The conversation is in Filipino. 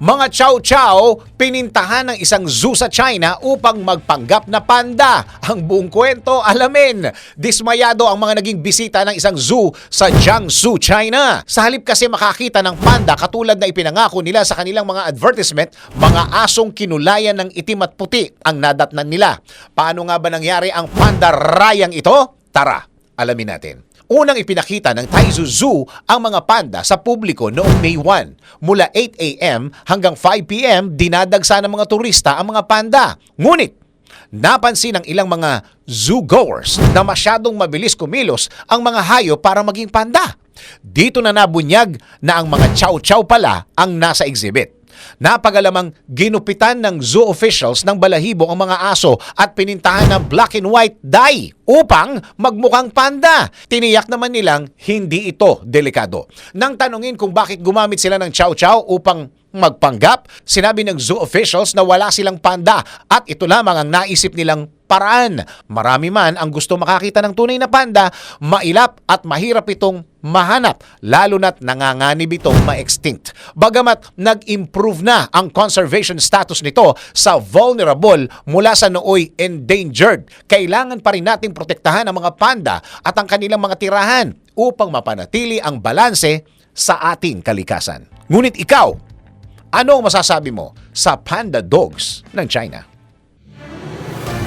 Mga chow chow, pinintahan ng isang zoo sa China upang magpanggap na panda. Ang buong kwento, alamin. Dismayado ang mga naging bisita ng isang zoo sa Jiangsu, China. Sa halip kasi makakita ng panda katulad na ipinangako nila sa kanilang mga advertisement, mga asong kinulayan ng itim at puti ang nadatnan nila. Paano nga ba nangyari ang panda rayang ito? Tara, alamin natin. Unang ipinakita ng Taizu Zoo ang mga panda sa publiko noong May 1. Mula 8 a.m. hanggang 5 p.m. dinadagsa ng mga turista ang mga panda. Ngunit, napansin ng ilang mga zoo goers na masyadong mabilis kumilos ang mga hayo para maging panda. Dito na nabunyag na ang mga chow-chow pala ang nasa exhibit. Napagalamang ginupitan ng zoo officials ng balahibo ang mga aso at pinintahan ng black and white dye upang magmukhang panda. Tiniyak naman nilang hindi ito delikado. Nang tanungin kung bakit gumamit sila ng chow-chow upang magpanggap, sinabi ng zoo officials na wala silang panda at ito lamang ang naisip nilang paraan. Marami man ang gusto makakita ng tunay na panda, mailap at mahirap itong mahanap, lalo na't nanganganib itong ma-extinct. Bagamat nag-improve na ang conservation status nito sa vulnerable mula sa nooy endangered, kailangan pa rin nating protektahan ang mga panda at ang kanilang mga tirahan upang mapanatili ang balanse sa ating kalikasan. Ngunit ikaw, ano masasabi mo sa panda dogs ng China?